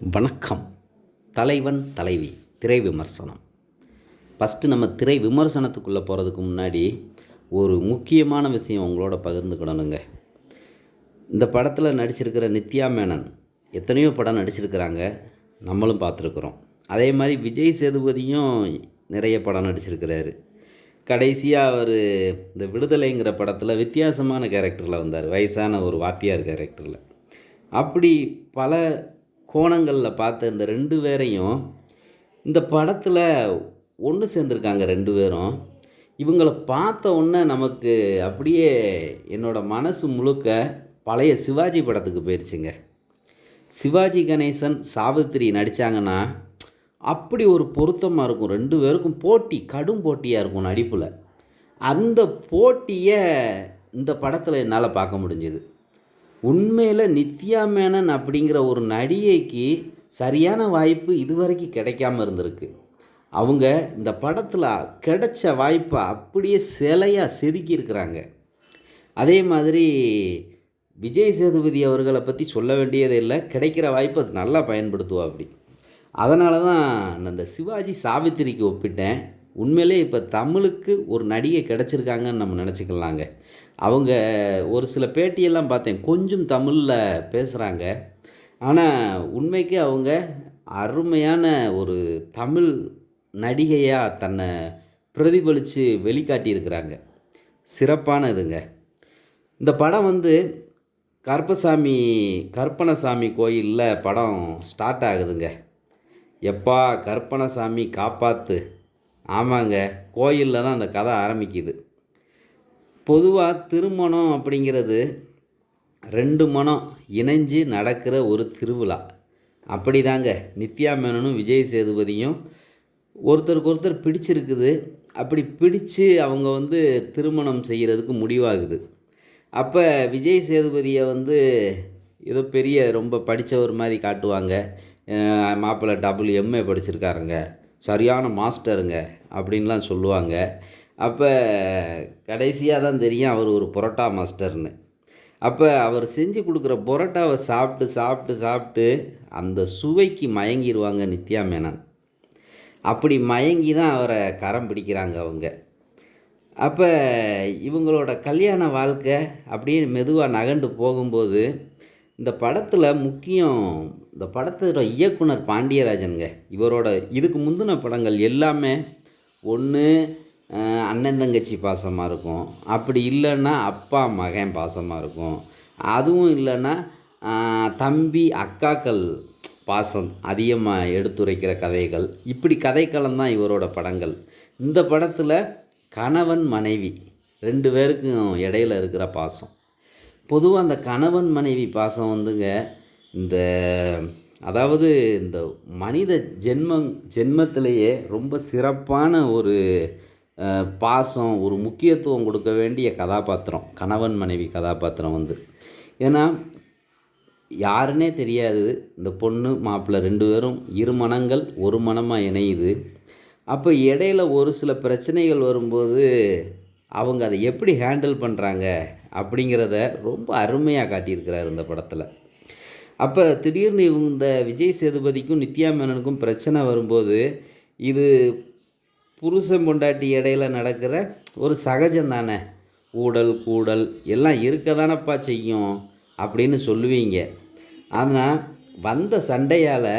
வணக்கம். தலைவன் தலைவி திரை விமர்சனம். ஃபஸ்ட்டு நம்ம திரை விமர்சனத்துக்குள்ளே போகிறதுக்கு முன்னாடி ஒரு முக்கியமான விஷயம் உங்களோட பகிர்ந்துக்கிடணுங்க. இந்த படத்தில் நடிச்சிருக்கிற நித்யா மேனன் எத்தனையோ படம் நடிச்சிருக்கிறாங்க. நம்மளும் பார்த்துருக்குறோம். அதே மாதிரி விஜய் சேதுபதியும் நிறைய படம் நடிச்சிருக்கிறாரு. கடைசியாக அவர் இந்த விடுதலைங்கிற படத்தில் வித்தியாசமான கேரக்டரில் வந்தார். வயசான ஒரு வாத்தியார் கேரக்டரில் அப்படி பல கோணங்களில் பார்த்த இந்த ரெண்டு பேரையும் இந்த படத்தில் ஒன்று சேர்ந்துருக்காங்க ரெண்டு பேரும். இவங்கள பார்த்த உடனே நமக்கு அப்படியே என்னோடய மனசு முழுக்க பழைய சிவாஜி படத்துக்கு போயிடுச்சுங்க சிவாஜி கணேசன் சாவித்திரி நடித்தாங்கன்னா அப்படி ஒரு பொருத்தமாக இருக்கும். ரெண்டு பேருக்கும் போட்டி கடும் போட்டியாக இருக்கும் நடிப்பில். அந்த போட்டியை இந்த படத்தில் என்னால் பார்க்க முடிஞ்சுது. உண்மையில் நித்யா மேனன் அப்படிங்கிற ஒரு நடிகைக்கு சரியான வாய்ப்பு இதுவரைக்கும் கிடைக்காம இருந்திருக்கு. அவங்க இந்த படத்தில் கிடைச்ச வாய்ப்பை அப்படியே சிலையாக செதுக்கியிருக்கிறாங்க அதே மாதிரி விஜய் சேதுபதி அவர்களை பற்றி சொல்ல வேண்டியதே இல்லை. கிடைக்கிற வாய்ப்பை நல்லா பயன்படுத்துவா அப்படி. அதனால தான் நான் இந்த சிவாஜி சாவித்திரிக்கு ஒப்பிட்டேன். உண்மையிலே இப்போ தமிழுக்கு ஒரு நடிகை கிடச்சிருக்காங்கன்னு நம்ம நினச்சிக்கலாங்க. அவங்க ஒரு சில பேட்டியெல்லாம் பார்த்தேன். கொஞ்சம் தமிழில் பேசுகிறாங்க ஆனால் உண்மைக்கு அவங்க அருமையான ஒரு தமிழ் நடிகையாக தன்னை பிரதிபலித்து வெளிக்காட்டியிருக்கிறாங்க. சிறப்பான இதுங்க இந்த படம் வந்து கற்பசாமி கற்பனசாமி கோயிலில் படம் ஸ்டார்ட் ஆகுதுங்க. எப்பா கற்பனசாமி காப்பாற்று ஆமாங்க. கோயிலில் தான் அந்த கதை ஆரம்பிக்குது. பொதுவாக திருமணம் அப்படிங்கிறது ரெண்டு மனம் இணைஞ்சு நடக்கிற ஒரு திருவிழா. அப்படி தாங்க நித்யா மேனனும் விஜய் சேதுபதியும் ஒருத்தருக்கு ஒருத்தர் பிடிச்சிருக்குது. அப்படி பிடிச்சு அவங்க வந்து திருமணம் செய்கிறதுக்கு முடிவாகுது. அப்போ விஜய் சேதுபதியை வந்து ஏதோ பெரிய ரொம்ப படித்தவர் மாதிரி காட்டுவாங்க. மாப்பிள்ளை டபுள் எம்ஏ படிச்சிருக்காருங்க. சரியான மாஸ்டருங்க அப்படின்லாம் சொல்லுவாங்க. அப்போ கடைசியாக தான் தெரியும் அவர் ஒரு புரோட்டா மாஸ்டர்னு. அப்போ அவர் செஞ்சு கொடுக்குற புரோட்டாவை சாப்பிட்டு சாப்பிட்டு சாப்பிட்டு அந்த சுவைக்கு மயங்கிடுவாங்க நித்யா மேனன். அப்படி மயங்கி தான் அவரை கரம் பிடிக்கிறாங்க அவங்க. அப்போ இவங்களோட கல்யாண வாழ்க்கை அப்படியே மெதுவாக நகண்டு போகும்போது இந்த படத்தில் முக்கியம் இந்த படத்தோட இயக்குனர் பாண்டியராஜனுங்க. இவரோட இதுக்கு முந்தின படங்கள் எல்லாமே ஒன்று அண்ணன் தங்கச்சி பாசமாக இருக்கும். அப்படி இல்லைன்னா அப்பா மகன் பாசமாக இருக்கும். அதுவும் இல்லைன்னா தம்பி அக்காக்கள் பாசம் அதிகமாக எடுத்துரைக்கிற கதைகள். இப்படி கதைக்களம் தான் இவரோட படங்கள். இந்த படத்தில் கணவன் மனைவி ரெண்டு பேருக்கும் இடையில இருக்கிற பாசம். பொதுவாக அந்த கணவன் மனைவி பாசம் வந்துங்க இந்த அதாவது இந்த மனித ஜென்மம் ஜென்மத்திலேயே ரொம்ப சிறப்பான ஒரு பாசம் ஒரு முக்கியத்துவம் கொடுக்க வேண்டிய கதாபாத்திரம் கணவன் மனைவி கதாபாத்திரம் வந்து. ஏன்னா யாருன்னே தெரியாது இந்த பொண்ணு மாப்பிள்ளை ரெண்டு பேரும் இரு மனங்கள் ஒரு மனமாக இணையுது. அப்போ இடையில ஒரு சில பிரச்சனைகள் வரும்போது அவங்க அதை எப்படி ஹேண்டில் பண்ணுறாங்க அப்படிங்கிறத ரொம்ப அருமையாக காட்டியிருக்கிறார் இந்த படத்தில். அப்போ திடீர்னு இவங்க இந்த விஜய் சேதுபதிக்கும் நித்யா மேனனுக்கும் பிரச்சனை வரும்போது இது புருஷன் பொண்டாட்டி இடையில நடக்கிற ஒரு சகஜம் தானே. ஊடல் கூடல் எல்லாம் இருக்க தானப்பா செய்யும் அப்படின்னு சொல்லுவீங்க. ஆனால் வந்த சண்டையால்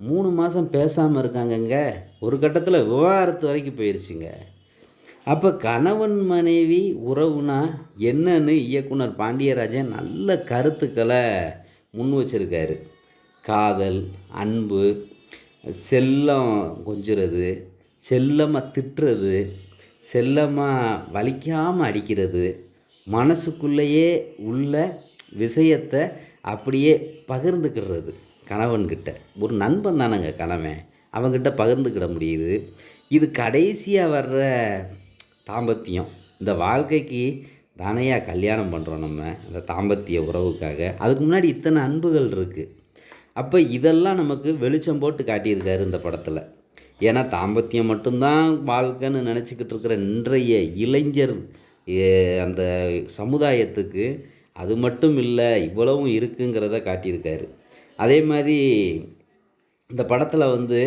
மூணு மாதம் பேசாமல் இருக்காங்கங்க. ஒரு கட்டத்தில் விவாகரத்து வரைக்கும் போயிருச்சுங்க. அப்போ கணவன் மனைவி உறவுனா என்னன்னு இயக்குனர் பாண்டியராஜன் நல்ல கருத்துக்களை முன் வச்சுருக்காரு. காதல் அன்பு செல்லம் கொஞ்சுறது செல்லமாக திட்டுறது செல்லமாக வலிக்காமல் அடிக்கிறது மனசுக்குள்ளேயே உள்ள விஷயத்தை அப்படியே பகிர்ந்துக்கிடுறது கணவன்கிட்ட. ஒரு நண்பன் தானேங்க கணவன். அவன்கிட்ட பகிர்ந்துக்கிட முடியுது. இது கடைசியாக வர்ற தாம்பத்தியம். இந்த வாழ்க்கைக்கு தானையா கல்யாணம் பண்ணுறோம் நம்ம இந்த தாம்பத்திய உறவுக்காக. அதுக்கு முன்னாடி இத்தனை அன்புகள் இருக்குது அப்போ இதெல்லாம் நமக்கு வெளிச்சம் போட்டு காட்டியிருக்காரு இந்த படத்தில். ஏன்னா தாம்பத்தியம் மட்டும்தான் வாழ்க்கைன்னு நினச்சிக்கிட்டு இருக்கிற இன்றைய இளைஞர் அந்த சமுதாயத்துக்கு அது மட்டும் இல்லை இவ்வளவும் இருக்குங்கிறத காட்டியிருக்காரு. அதே மாதிரி இந்த படத்தில் வந்து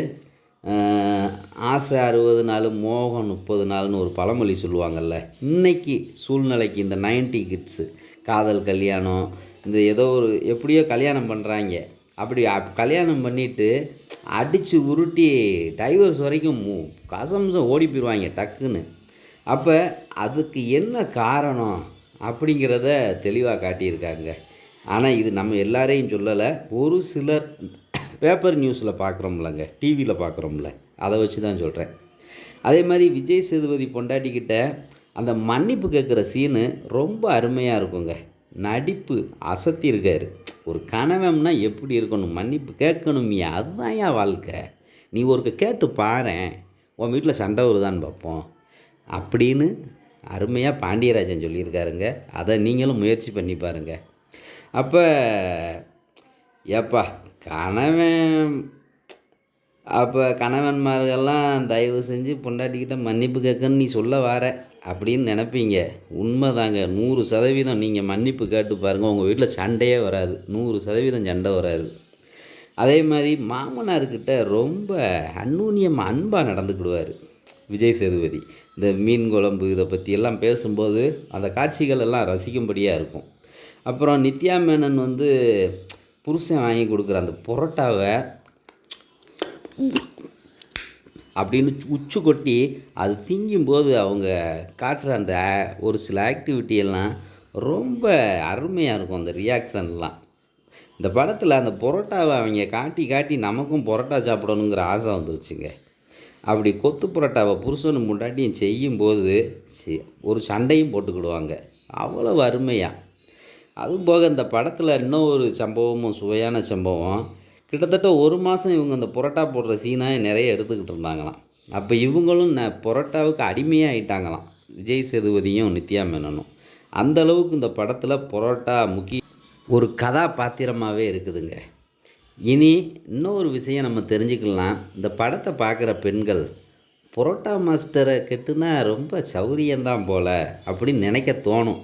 ஆசை அறுபது நாள் மோகம் முப்பது நாள்னு ஒரு பழமொழி சொல்லுவாங்கள்ல இன்றைக்கி சூழ்நிலைக்கு இந்த 90 கிட்ஸு காதல் கல்யாணம் இந்த ஏதோ ஒரு எப்படியோ கல்யாணம் பண்ணுறாங்க அப்படி அப்- கல்யாணம் பண்ணிவிட்டு அடித்து உருட்டி டைவர்ஸ் வரைக்கும் மு- கசம்சம் ஓடி போயிடுவாங்க டக்குன்னு. அப்போ அதுக்கு என்ன காரணம் அப்படிங்கிறத தெளிவாக காட்டியிருக்காங்க. ஆனால் இது நம்ம எல்லாரையும் சொல்லலை. ஒரு சிலர் பேப்பர் நியூஸில் பார்க்குறோம்லங்க டிவியில் பார்க்குறோம்ல அதை வச்சு தான் சொல்கிறேன். அதே மாதிரி விஜய் சேதுபதி பொண்டாட்டிக்கிட்ட அந்த மன்னிப்பு கேட்குற சீனு ரொம்ப அருமையாக இருக்குங்க. நடிப்பு அசத்தி இருக்காரு. ஒரு கணவம்னா எப்படி இருக்கணும்? மன்னிப்பு கேட்கணுமியா அதுதான் ஏன் வாழ்க்கை. நீ ஒருக்க கேட்டு பாரேன் உன் வீட்டில் சண்டை வருதான்னு பார்ப்போம். அப்படின்னு அருமையாக பாண்டியராஜன் சொல்லியிருக்காருங்க. அதை நீங்களும் முயற்சி பண்ணி பாருங்க. அப்போ ஏப்பா கணவன் அப்போ கணவன்மார்கள்லாம் தயவு செஞ்சு பொண்டாட்டிக்கிட்ட மன்னிப்பு கேட்கன்னு நீ சொல்ல வர அப்படின்னு நினைப்பீங்க. உண்மைதாங்க நூறு சதவீதம். நீங்கள் மன்னிப்பு கேட்டு பாருங்கள் உங்கள் வீட்டில் சண்டையே வராது. நூறு சதவீதம் சண்டை வராது. அதே மாதிரி மாமனார்கிட்ட ரொம்ப அந்நூன்யம் அன்பாக நடந்துக்கிடுவார் விஜய் சேதுபதி. இந்த மீன் குழம்பு இதை பற்றி எல்லாம் பேசும்போது அந்த காட்சிகள் எல்லாம் ரசிக்கும்படியாக இருக்கும். அப்புறம் நித்யா மேனன் வந்து புருஷன் வாங்கி கொடுக்குற அந்த புரோட்டாவை அப்படின்னு உச்சு கொட்டி அது திங்கும்போது அவங்க காட்டுற அந்த ஒரு சில ஆக்டிவிட்டி எல்லாம் ரொம்ப அருமையாக இருக்கும் அந்த ரியாக்ஷன்லாம் இந்த படத்தில் அந்த புரோட்டாவை அவங்க காட்டி காட்டி நமக்கும் புரோட்டா சாப்பிடணுங்கிற ஆசை வந்துருச்சுங்க. அப்படி கொத்து புரோட்டாவை புருஷனும் முண்டாட்டியும் செய்யும்போது ஒரு சண்டையும் போட்டுக்கிடுவாங்க. அவ்வளோ அருமையாக அதுவும் போக இந்த படத்தில் இன்னும் ஒரு சம்பவமும் சுவையான சம்பவம். கிட்டத்தட்ட ஒரு மாதம் இவங்க அந்த புரோட்டா போடுற சீனாக நிறைய எடுத்துக்கிட்டு இருந்தாங்களாம். அப்போ இவங்களும் ந புரோட்டாவுக்கு அடிமையாக ஆயிட்டாங்களாம் விஜய் சேதுபதியும் நித்யா மேனனும். அந்த அளவுக்கு இந்த படத்தில் புரோட்டா முக்கிய ஒரு கதாபாத்திரமாகவே இருக்குதுங்க. இனி இன்னொரு விஷயம் நம்ம தெரிஞ்சுக்கலாம். இந்த படத்தை பார்க்குற பெண்கள் புரோட்டா மாஸ்டரை கெட்டுனா ரொம்ப சௌரியந்தான் போல் அப்படின்னு நினைக்க தோணும்.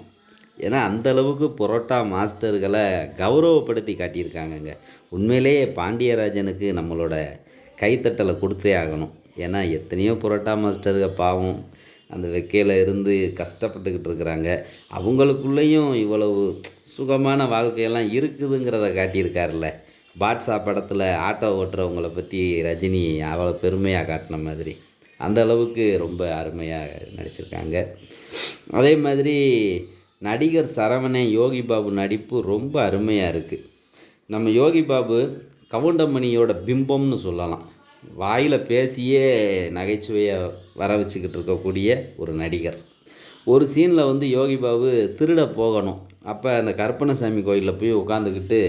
ஏன்னா அந்த அளவுக்கு புரோட்டா மாஸ்டர்களை கௌரவப்படுத்தி காட்டியிருக்காங்கங்க. உண்மையிலேயே பாண்டியராஜனுக்கு நம்மளோட கைத்தட்டலை கொடுத்தே ஆகணும். ஏன்னா எத்தனையோ புரோட்டா மாஸ்டர்கள் பாவம் அந்த வெக்கையில் இருந்து கஷ்டப்பட்டுக்கிட்டு இருக்கிறாங்க. அவங்களுக்குள்ளேயும் இவ்வளவு சுகமான வாழ்க்கையெல்லாம் இருக்குதுங்கிறத காட்டியிருக்காருல்ல. பாட்ஷா படத்தில் ஆட்டோ ஓட்டுறவங்கள பற்றி ரஜினி அவ்வளோ பெருமையாக காட்டின மாதிரி. அந்த அளவுக்கு ரொம்ப அருமையாக நடிச்சிருக்காங்க. அதே மாதிரி நடிகர் சரவணன் யோகி பாபு நடிப்பு ரொம்ப அருமையாக இருக்குது நம்ம யோகி பாபு கவுண்டமணியோட பிம்பம்னு சொல்லலாம். வாயில் பேசியே நகைச்சுவையை வர வச்சுக்கிட்டு இருக்கக்கூடிய ஒரு நடிகர். ஒரு சீனில் வந்து யோகி பாபு திருட போகணும். அப்போ அந்த கற்பனசாமி கோயிலில் போய் உட்காந்துக்கிட்டு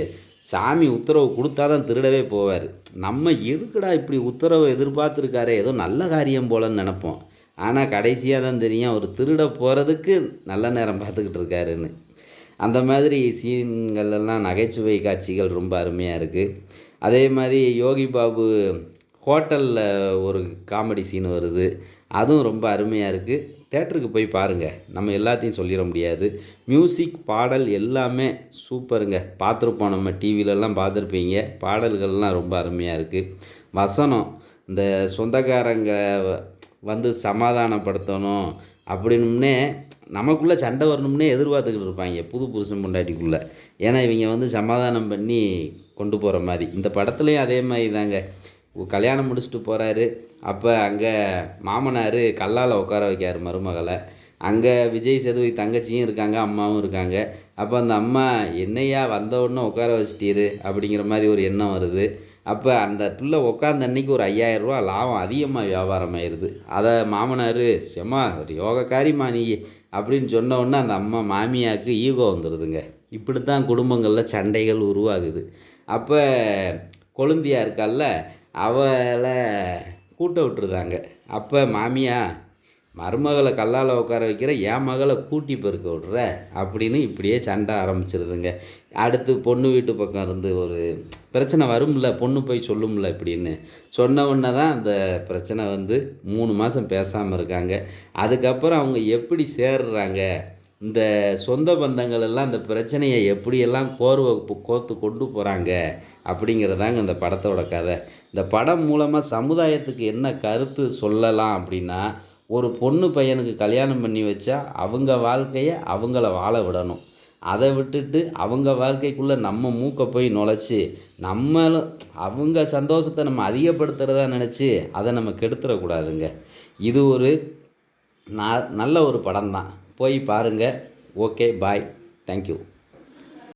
சாமி உத்தரவு கொடுத்தா தான் திருடவே போவார். நம்ம எதுக்குடா இப்படி உத்தரவு எதிர்பார்த்துருக்காரே ஏதோ நல்ல காரியம் போலன்னு நினப்போம். ஆனால் கடைசியாக தான் தெரியும் அவர் திருட போகிறதுக்கு நல்ல நேரம் பார்த்துக்கிட்டு இருக்காருன்னு. அந்த மாதிரி சீன்கள்லாம் நகைச்சுவை காட்சிகள் ரொம்ப அருமையாக இருக்குது அதே மாதிரி யோகி பாபு ஹோட்டலில் ஒரு காமெடி சீன் வருது. அதுவும் ரொம்ப அருமையாக இருக்குது தேட்டருக்கு போய் பாருங்கள் நம்ம எல்லாத்தையும் சொல்லிட முடியாது. மியூசிக் பாடல் எல்லாமே சூப்பருங்க. பார்த்துருப்போம் நம்ம டிவிலெல்லாம் பார்த்துருப்பீங்க. பாடல்கள்லாம் ரொம்ப அருமையாக இருக்குது வசனம் இந்த சொந்தக்காரங்க வந்து சமாதானப்படுத்தணும். அப்படின்னே நமக்குள்ளே சண்டை வரணும்னே எதிர்பார்த்துக்கிட்டு இருப்பாங்க புது புருஷன் பொண்டாட்டிக்குள்ளே. ஏன்னா இவங்க வந்து சமாதானம் பண்ணி கொண்டு போகிற மாதிரி. இந்த படத்துலேயும் அதே மாதிரி தாங்க கல்யாணம் முடிச்சுட்டு போகிறாரு அப்போ அங்கே மாமனார் கல்லால் உட்கார வைக்கார் மருமகளை. அங்கே விஜய் சேதுபதி தங்கச்சியும் இருக்காங்க அம்மாவும் இருக்காங்க. அப்போ அந்த அம்மா என்னையா வந்த உடனே உட்கார வச்சிட்டீரு? அப்படிங்கிற மாதிரி ஒரு எண்ணம் வருது. அப்போ அந்த பிள்ளை உட்காந்த அன்னைக்கு ஒரு 5000 ரூபா லாபம் அதிகமாக வியாபாரம் ஆயிடுது அதை மாமனார் செம்மா ஒரு யோகக்காரிம்மா நீ அப்படின்னு சொன்ன உடனே அந்த அம்மா மாமியாருக்கு ஈகோ வந்துடுதுங்க இப்படி தான் குடும்பங்களில் சண்டைகள் உருவாகுது. அப்போ கொழுந்தியா இருக்கால்ல அவளை கூட்ட விட்டுருதாங்க. அப்போ மாமியா மருமகளை கல்லால் உட்கார வைக்கிற என் மகளை கூட்டி பெருக்க விட்ற அப்படின்னு இப்படியே சண்டை ஆரம்பிச்சிருதுங்க. அடுத்து பொண்ணு வீட்டு பக்கம் இருந்து ஒரு பிரச்சனை வரும்ல பொண்ணு போய் சொல்லும்ல இப்படின்னு. சொன்ன உடனே தான் அந்த பிரச்சனை வந்து மூணு மாதம் பேசாமல் இருக்காங்க. அதுக்கப்புறம் அவங்க எப்படி சேர்றாங்க? இந்த சொந்த பந்தங்கள் எல்லாம் இந்த பிரச்சனையை எப்படியெல்லாம் கோர்வை கோர்த்து கொண்டு போகிறாங்க அப்படிங்கிறதாங்க இந்த படத்தோட கதை. இந்த படம் மூலமாக சமுதாயத்துக்கு என்ன கருத்து சொல்லலாம் அப்படின்னா ஒரு பொண்ணு பையனுக்கு கல்யாணம் பண்ணி வச்சா அவங்க வாழ்க்கையை அவங்கள வாழ விடணும். அதை விட்டுட்டு அவங்க வாழ்க்கைக்குள்ளே நம்ம மூக்கை போய் நுழைச்சி நம்மளும் அவங்க சந்தோஷத்தை நம்ம அதிகப்படுத்துகிறதா நினச்சி அதை நம்ம கெடுத்துடக்கூடாதுங்க இது ஒரு நல்ல ஒரு படம் தான் போய் பாருங்கள் ஓகே பாய். தேங்க்யூ